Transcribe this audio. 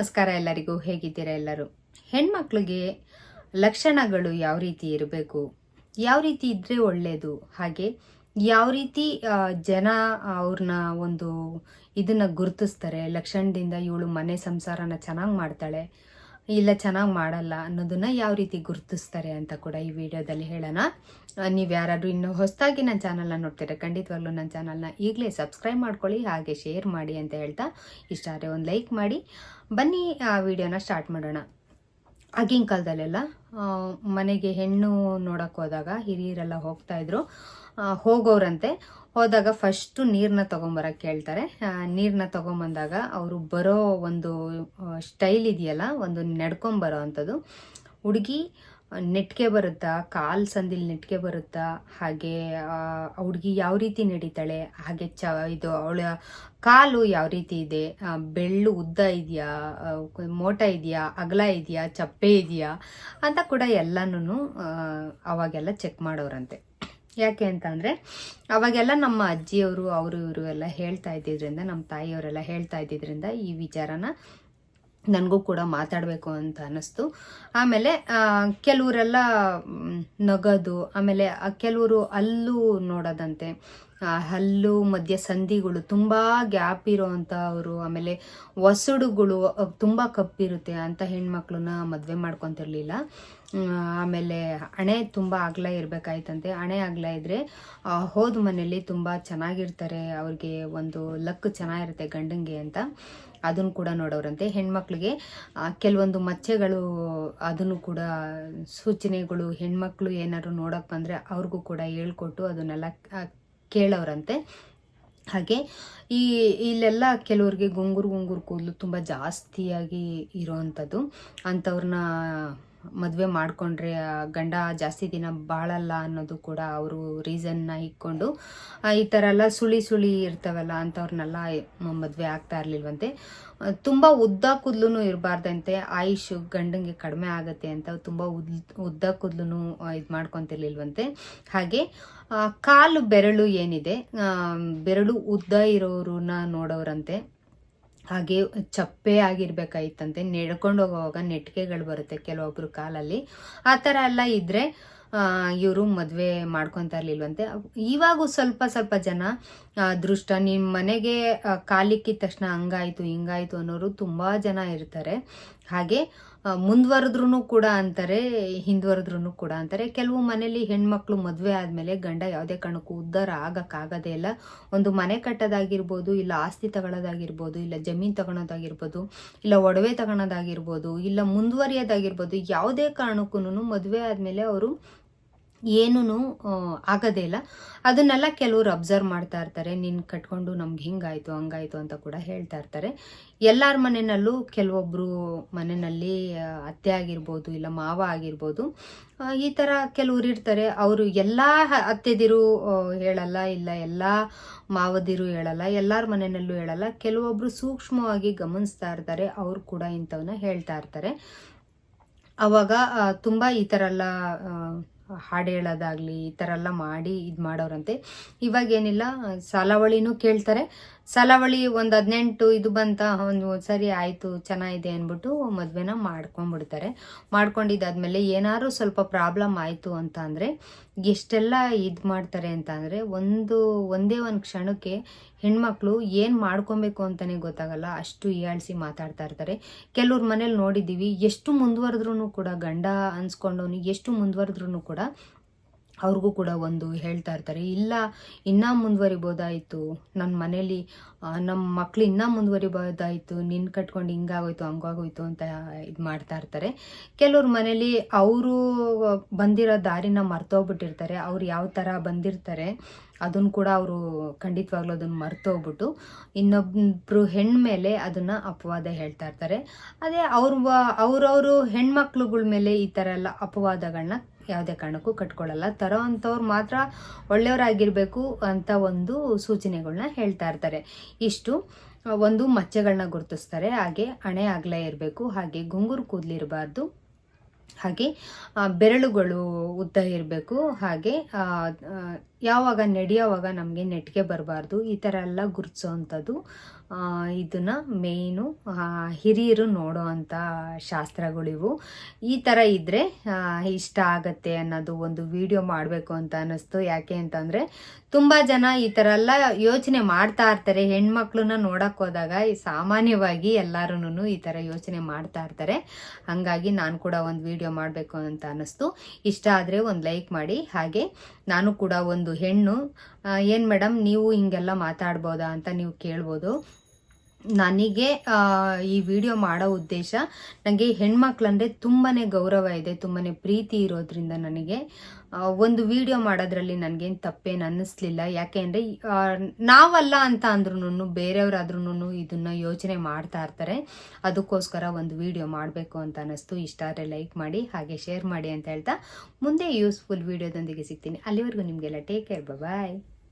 ನಮಸ್ಕಾರ ಎಲ್ಲರಿಗೂ, ಹೇಗಿದ್ದೀರಾ ಎಲ್ಲರೂ? ಹೆಣ್ಮಕ್ಳಿಗೆ ಲಕ್ಷಣಗಳು ಯಾವ ರೀತಿ ಇರಬೇಕು? ಯಾವ ರೀತಿ ಇದ್ದರೆ ಒಳ್ಳೆಯದು ಹಾಗೆ ಯಾವ ರೀತಿ ಜನ ಅವ್ರನ್ನ ಒಂದು ಇದನ್ನ ಗುರುತಿಸ್ತಾರೆ? ಲಕ್ಷಣದಿಂದ ಇವಳು ಮನೆ ಸಂಸಾರನ ಚೆನ್ನಾಗಿ ಮಾಡ್ತಾಳೆ. ಇಲ್ಲ ಚೆನ್ನಾಗಿ ಮಾಡಲ್ಲ ಅನ್ನೋದನ್ನ ಯಾವ ರೀತಿ ಗುರುತಿಸ್ತಾರೆ ಅಂತ ಕೂಡ ಈ ವಿಡಿಯೋದಲ್ಲಿ ಹೇಳೋಣ. ನೀವು ಯಾರಾದರೂ ಇನ್ನು ಹೊಸದಾಗಿ ನನ್ನ ಚಾನಲ್ನ ನೋಡ್ತೀರ ಖಂಡಿತವಾಗ್ಲೂ ನನ್ನ ಚಾನಲ್ನ ಈಗಲೇ ಸಬ್ಸ್ಕ್ರೈಬ್ ಮಾಡ್ಕೊಳ್ಳಿ ಹಾಗೆ ಶೇರ್ ಮಾಡಿ ಅಂತ ಹೇಳ್ತಾ ಇಷ್ಟ ಆದರೆ ಒಂದು ಲೈಕ್ ಮಾಡಿ. ಬನ್ನಿ ಆ ವಿಡಿಯೋನ ಸ್ಟಾರ್ಟ್ ಮಾಡೋಣ. ಆಗಿನ ಕಾಲದಲ್ಲೆಲ್ಲ ಮನೆಗೆ ಹೆಣ್ಣು ನೋಡೋಕ್ಕೋದಾಗ ಹಿರಿಯರೆಲ್ಲ ಹೋಗ್ತಾ ಇದ್ರು. ಆ, ಹೋಗೋರಂತೆ. ಹೋದಾಗ ಫಸ್ಟು ನೀರನ್ನ ತೊಗೊಂಬರಕ್ಕೆ ಹೇಳ್ತಾರೆ ನೀರನ್ನ ತೊಗೊಂಬಂದಾಗ ಅವರು ಬರೋ ಒಂದು ಸ್ಟೈಲ್ ಇದೆಯಲ್ಲ, ಒಂದು ನಡ್ಕೊಂಬರೋ ಅಂಥದ್ದು. ಹುಡುಗಿ ನೆಟ್ಗೆ ಬರುತ್ತಾ, ಕಾಲು ಸಂದಿಲ್ ನೆಟ್ಗೆ ಬರುತ್ತಾ, ಹಾಗೆ ಹುಡುಗಿ ಯಾವ ರೀತಿ ನಡೀತಾಳೆ, ಹಾಗೆ ಚ, ಇದು ಅವಳ ಕಾಲು ಯಾವ ರೀತಿ ಇದೆ ಬೆಳ್ಳು ಉದ್ದ ಇದೆಯಾ ಮೋಟ ಇದೆಯಾ, ಅಗಲ ಇದೆಯಾ, ಚಪ್ಪೆ ಇದೆಯಾ, ಅಂತ ಕೂಡ ಎಲ್ಲನೂ ಅವಾಗೆಲ್ಲ ಚೆಕ್ ಮಾಡೋರಂತೆ. ಯಾಕೆ ಅಂತಂದರೆ ಅವಾಗೆಲ್ಲ ನಮ್ಮ ಅಜ್ಜಿಯವರು, ಅವರು ಇವರು ಎಲ್ಲ ಹೇಳ್ತಾ ಇದ್ದಿದ್ರಿಂದ, ನಮ್ಮ ತಾಯಿಯವರೆಲ್ಲ ಹೇಳ್ತಾ ಇದ್ದಿದ್ರಿಂದ ಈ ವಿಚಾರನ ನನಗೂ ಕೂಡ ಮಾತಾಡಬೇಕು ಅಂತ ಅನ್ನಿಸ್ತು. ಆಮೇಲೆ ಕೆಲವರೆಲ್ಲ ನಗೋದು, ಆಮೇಲೆ ಕೆಲವರು ಅಲ್ಲೂ ನೋಡೋದಂತೆ ಹಲ್ಲು ಮಧ್ಯ ಸಂಧಿಗಳು ತುಂಬ ಗ್ಯಾಪ್ ಇರೋವಂಥವ್ರು ಆಮೇಲೆ ಒಸಡುಗಳು ತುಂಬ ಕಪ್ಪಿರುತ್ತೆ ಅಂತ ಹೆಣ್ಮಕ್ಳನ್ನ ಮದುವೆ ಮಾಡ್ಕೊತಿರ್ಲಿಲ್ಲ. ಆಮೇಲೆ ಹಣೆ ತುಂಬ ಅಗಲ ಇರಬೇಕಾಯ್ತಂತೆ. ಹಣೆ ಅಗಲ ಇದ್ದರೆ ಹೋದ ಮನೇಲಿ ತುಂಬ ಚೆನ್ನಾಗಿರ್ತಾರೆ. ಅವ್ರಿಗೆ ಒಂದು ಲಕ್ ಚೆನ್ನಾಗಿರುತ್ತೆ ಗಂಡಂಗೆ ಅಂತ. ಅದನ್ನು ಕೂಡ ನೋಡೋರಂತೆ. ಹೆಣ್ಮಕ್ಳಿಗೆ ಕೆಲವೊಂದು ಮಚ್ಚೆಗಳು, ಅದನ್ನು ಕೂಡ ಸೂಚನೆಗಳು ಹೆಣ್ಮಕ್ಳು ಏನಾದ್ರು ನೋಡಕ್ಕೆ ಬಂದರೆ ಅವ್ರಿಗೂ ಕೂಡ ಹೇಳ್ಕೊಟ್ಟು ಅದನ್ನೆಲ್ಲ ಕೇಳೋರಂತೆ. ಹಾಗೆ ಈ ಇಲ್ಲೆಲ್ಲ ಕೆಲವ್ರಿಗೆ ಗುಂಗುರು ಗುಂಗುರು ಕೂದಲು ತುಂಬ ಜಾಸ್ತಿಯಾಗಿ ಇರೋವಂಥದ್ದು ಅಂಥವ್ರನ್ನ ಮದುವೆ ಮಾಡಿಕೊಂಡ್ರೆ ಗಂಡ ಜಾಸ್ತಿ ದಿನ ಬಾಳಲ್ಲ ಅನ್ನೋದು ಕೂಡ ಅವರು ರೀಸನ್ನ ಇಟ್ಕೊಂಡು ಈ ಥರ ಎಲ್ಲ ಸುಳಿ ಸುಳಿ ಇರ್ತಾವಲ್ಲ ಅಂಥವ್ರನ್ನೆಲ್ಲ ಮದುವೆ ಆಗ್ತಾ ಇರಲಿಲ್ವಂತೆ. ತುಂಬ ಉದ್ದ ಕೂದಲು ಇರಬಾರ್ದಂತೆ. ಆಯುಷ್ ಗಂಡಂಗೆ ಕಡಿಮೆ ಆಗುತ್ತೆ ಅಂತ ತುಂಬ ಉದ್, ಉದ್ದ ಕೂದಲು ಇದು ಮಾಡ್ಕೊತಿರ್ಲಿಲ್ವಂತೆ. ಹಾಗೆ ಕಾಲು ಬೆರಳು ಏನಿದೆ ಬೆರಳು ಉದ್ದ ಇರೋರನ್ನ ನೋಡೋರಂತೆ. ಹಾಗೆ ಚಪ್ಪೆ ಆಗಿರ್ಬೇಕಾಯ್ತಂತೆ ನೆಡ್ಕೊಂಡು ಹೋಗುವಾಗ ನೆಟ್ಕೆಗಳು ಬರುತ್ತೆ ಕೆಲವೊಬ್ರು ಕಾಲಲ್ಲಿ. ಆ ಥರ ಎಲ್ಲ ಇದ್ರೆ ಇವರು ಮದುವೆ ಮಾಡ್ಕೊತಾ ಇರ್ಲಿಲ್ವಂತೆ. ಇವಾಗೂ ಸ್ವಲ್ಪ ಸ್ವಲ್ಪ ಜನ ದೃಷ್ಟ ನಿಮ್ಮ ಮನೆಗೆ ಕಾಲಿಕ್ಕಿದ ತಕ್ಷಣ ಹಂಗಾಯ್ತು, ಹಿಂಗಾಯ್ತು ಅನ್ನೋರು ತುಂಬ ಜನ ಇರ್ತಾರೆ. ಹಾಗೆ ಮುಂದುವರೆದ್ರೂ ಕೂಡ ಅಂತಾರೆ ಹಿಂದುವರೆದ್ರೂ ಕೂಡ ಅಂತಾರೆ. ಕೆಲವು ಮನೇಲಿ ಹೆಣ್ಮಕ್ಳು ಮದುವೆ ಆದಮೇಲೆ ಗಂಡ ಯಾವುದೇ ಕಾರಣಕ್ಕೂ ಉದ್ಧಾರ ಆಗಕ್ಕಾಗದೇ ಇಲ್ಲ. ಒಂದು ಮನೆ ಕಟ್ಟೋದಾಗಿರ್ಬೋದು, ಇಲ್ಲ ಆಸ್ತಿ ತಗೊಳ್ಳೋದಾಗಿರ್ಬೋದು, ಇಲ್ಲ ಜಮೀನು ತಗೊಳೋದಾಗಿರ್ಬೋದು ಇಲ್ಲ ಒಡವೆ ತಗೊಳೋದಾಗಿರ್ಬೋದು ಇಲ್ಲ ಮುಂದುವರಿಯೋದಾಗಿರ್ಬೋದು, ಯಾವುದೇ ಕಾರಣಕ್ಕೂ ಮದುವೆ ಆದಮೇಲೆ ಅವರು ಏನೂ ಆಗೋದೇ ಇಲ್ಲ. ಅದನ್ನೆಲ್ಲ ಕೆಲವರು ಅಬ್ಸರ್ವ್ ಮಾಡ್ತಾ ಇರ್ತಾರೆ. ನಿನ್ ಕಟ್ಕೊಂಡು ನಮ್ಗೆ ಹಿಂಗಾಯ್ತು, ಹಂಗಾಯ್ತು ಅಂತ ಕೂಡ ಹೇಳ್ತಾ ಇರ್ತಾರೆ. ಎಲ್ಲರ ಮನೆಯಲ್ಲೂ ಕೆಲವೊಬ್ಬರು ಮನೆಯಲ್ಲಿ ಅತ್ತೆ ಆಗಿರ್ಬೋದು ಇಲ್ಲ ಮಾವ ಆಗಿರ್ಬೋದು ಈ ಥರ ಕೆಲವರು ಇರ್ತಾರೆ. ಅವರು ಎಲ್ಲ ಅತ್ತೆದಿರು ಹೇಳಲ್ಲ ಇಲ್ಲ ಎಲ್ಲ ಮಾವದಿರು ಹೇಳಲ್ಲ, ಎಲ್ಲರ ಮನೆಯಲ್ಲೂ ಹೇಳಲ್ಲ. ಕೆಲವೊಬ್ರು ಸೂಕ್ಷ್ಮವಾಗಿ ಗಮನಿಸ್ತಾ ಇರ್ತಾರೆ. ಅವ್ರು ಕೂಡ ಇಂಥವನ್ನ ಹೇಳ್ತಾ ಇರ್ತಾರೆ. ಅವಾಗ ತುಂಬಾ ಈ ಥರ ಎಲ್ಲ ಹಾಡು ಹೇಳೋದಾಗಲಿ ಈ ಥರ ಎಲ್ಲ ಮಾಡಿ ಇದು ಮಾಡೋರಂತೆ ಇವಾಗ ಏನಿಲ್ಲ ಸಾಲಾವಳಿನೂ ಕೇಳ್ತಾರೆ. ಸಾಲಾವಳಿ ಒಂದು ಹದಿನೆಂಟು ಇದು ಬಂತ, ಒಂದು ಸರಿ ಆಯಿತು, ಚೆನ್ನಾಗಿದೆ ಅಂದ್ಬಿಟ್ಟು ಮದುವೆನ ಮಾಡ್ಕೊಂಡ್ಬಿಡ್ತಾರೆ. ಮಾಡ್ಕೊಂಡಿದ್ದಾದ್ಮೇಲೆ ಏನಾದ್ರು ಸ್ವಲ್ಪ ಪ್ರಾಬ್ಲಮ್ ಆಯಿತು ಅಂತ ಅಂದರೆ, ಎಷ್ಟೆಲ್ಲ ಇದು ಮಾಡ್ತಾರೆ ಅಂತ ಅಂದರೆ, ಒಂದು, ಒಂದೇ ಒಂದು ಕ್ಷಣಕ್ಕೆ ಹೆಣ್ಮಕ್ಳು ಏನು ಮಾಡ್ಕೊಬೇಕು ಅಂತಲೇ ಗೊತ್ತಾಗಲ್ಲ, ಅಷ್ಟು ಹೀಯಾಳಿಸಿ ಮಾತಾಡ್ತಾ ಇರ್ತಾರೆ. ಕೆಲವ್ರ ಮನೇಲಿ ನೋಡಿದ್ದೀವಿ, ಎಷ್ಟು ಮುಂದುವರೆದ್ರೂ ಕೂಡ ಗಂಡ ಅನ್ಸ್ಕೊಂಡವನು, ಎಷ್ಟು ಮುಂದುವರೆದ್ರೂ ಕೂಡ ಅವ್ರಿಗೂ ಕೂಡ ಒಂದು ಹೇಳ್ತಾ ಇರ್ತಾರೆ, ಇಲ್ಲ, ಇನ್ನೂ ಮುಂದುವರಿಬೋದಾಯಿತು. ನನ್ನ ಮನೇಲಿ ನಮ್ಮ ಮಕ್ಳು ಇನ್ನೂ ಮುಂದುವರಿಬೋದಾಯಿತು. ನಿನ್ನ ಕಟ್ಕೊಂಡು ಹಿಂಗಾಗೋಯ್ತು, ಹಂಗಾಗೋಯ್ತು ಅಂತ ಇದು ಮಾಡ್ತಾ ಇರ್ತಾರೆ. ಕೆಲವ್ರ ಮನೇಲಿ ಅವರು ಬಂದಿರೋ ದಾರಿನ ಮರ್ತೋಗ್ಬಿಟ್ಟಿರ್ತಾರೆ. ಅವ್ರು ಯಾವ ಥರ ಬಂದಿರ್ತಾರೆ ಅದನ್ನು ಕೂಡ ಅವರು ಖಂಡಿತವಾಗ್ಲೂ ಅದನ್ನು ಮರ್ತೋಗ್ಬಿಟ್ಟು ಇನ್ನೊಬ್ಬರು ಹೆಣ್ಣು ಮೇಲೆ ಅದನ್ನು ಅಪವಾದ ಹೇಳ್ತಾ ಇರ್ತಾರೆ. ಅದೇ ಅವ್ರ ಅವ್ರವರು ಹೆಣ್ಮಕ್ಳುಗಳ ಮೇಲೆ ಈ ಥರ ಎಲ್ಲ ಅಪವಾದಗಳನ್ನ ಯಾವುದೇ ಕಾರಣಕ್ಕೂ ಕಟ್ಕೊಳ್ಳಲ್ಲ. ತರೋ ಅಂಥವ್ರು ಮಾತ್ರ ಒಳ್ಳೆಯವರಾಗಿರಬೇಕು ಅಂತ ಒಂದು ಸೂಚನೆಗಳನ್ನ ಹೇಳ್ತಾ ಇರ್ತಾರೆ. ಇಷ್ಟು. ಒಂದು ಮಚ್ಚೆಗಳನ್ನ ಗುರುತಿಸ್ತಾರೆ. ಹಾಗೆ ಹಣೆ ಅಗಲ ಇರಬೇಕು. ಹಾಗೆ ಗುಂಗುರು ಕೂದಲಿರಬಾರ್ದು. ಹಾಗೆ ಬೆರಳುಗಳು ಉದ್ದ ಇರಬೇಕು. ಹಾಗೆ ಯಾವಾಗ ನಡೆಯೋವಾಗ ನಮಗೆ ನೆಟ್ಟಿಗೆ ಬರಬಾರ್ದು. ಈ ಥರ ಎಲ್ಲ ಗುರುತಿಸೋವಂಥದ್ದು ಆ, ಇದನ್ನ ಮೇಯ್ನು ಹಿರಿಯರು ನೋಡೋ ಶಾಸ್ತ್ರಗಳಿವು. ಈ ಥರ ಇದ್ದರೆ ಇಷ್ಟ ಆಗತ್ತೆ ಅನ್ನೋದು ಒಂದು ವಿಡಿಯೋ ಮಾಡಬೇಕು ಅಂತ ಅನ್ನಿಸ್ತು. ಯಾಕೆ ಅಂತಂದರೆ, ತುಂಬ ಜನ ಈ ಥರ ಎಲ್ಲ ಯೋಚನೆ ಮಾಡ್ತಾ ಇರ್ತಾರೆ. ಹೆಣ್ಮಕ್ಳನ್ನ ನೋಡಕ್ಕೆ ಹೋದಾಗ ಸಾಮಾನ್ಯವಾಗಿ ಎಲ್ಲರೂ ಈ ಥರ ಯೋಚನೆ ಮಾಡ್ತಾ ಇರ್ತಾರೆ. ಹಾಗಾಗಿ ನಾನು ಕೂಡ ಒಂದು ವಿಡಿಯೋ ಮಾಡಬೇಕು ಅಂತ ಅನ್ನಿಸ್ತು. ಇಷ್ಟ ಆದರೆ ಒಂದು ಲೈಕ್ ಮಾಡಿ. ಹಾಗೆ ನಾನು ಕೂಡ ಒಂದು ಹೆಣ್ಣು. ಏನು ಮೇಡಮ್, ನೀವು ಹಿಂಗೆಲ್ಲ ಮಾತಾಡ್ಬೋದಾ ಅಂತ ನೀವು ಕೇಳ್ಬೋದು. ನನಗೆ ಈ ವಿಡಿಯೋ ಮಾಡೋ ಉದ್ದೇಶ ನನಗೆ ಹೆಣ್ಮಕ್ಳಂದ್ರೆ ತುಂಬಾ ಗೌರವ ಇದೆ ತುಂಬಾ ಪ್ರೀತಿ ಇರೋದ್ರಿಂದ ನನಗೆ. ಒಂದು ವಿಡಿಯೋ ಮಾಡೋದ್ರಲ್ಲಿ ನನಗೇನು ತಪ್ಪೇನು ಅನ್ನಿಸ್ಲಿಲ್ಲ. ಯಾಕೆ ಅಂದರೆ ನಾವಲ್ಲ ಅಂತ ಅಂದ್ರೂ ಬೇರೆಯವರಾದ್ರೂ ಇದನ್ನು ಯೋಚನೆ ಮಾಡ್ತಾ ಇರ್ತಾರೆ. ಅದಕ್ಕೋಸ್ಕರ ಒಂದು ವಿಡಿಯೋ ಮಾಡಬೇಕು ಅಂತ ಅನ್ನಿಸ್ತು. ಇಷ್ಟ ಆದರೆ ಲೈಕ್ ಮಾಡಿ, ಹಾಗೆ ಶೇರ್ ಮಾಡಿ ಅಂತ ಹೇಳ್ತಾ ಮುಂದೆ ಯೂಸ್ಫುಲ್ ವಿಡಿಯೋದೊಂದಿಗೆ ಸಿಗ್ತೀನಿ. ಅಲ್ಲಿವರೆಗೂ ನಿಮಗೆಲ್ಲ ಟೇಕ್ ಕೇರ್. ಬಾಯ್.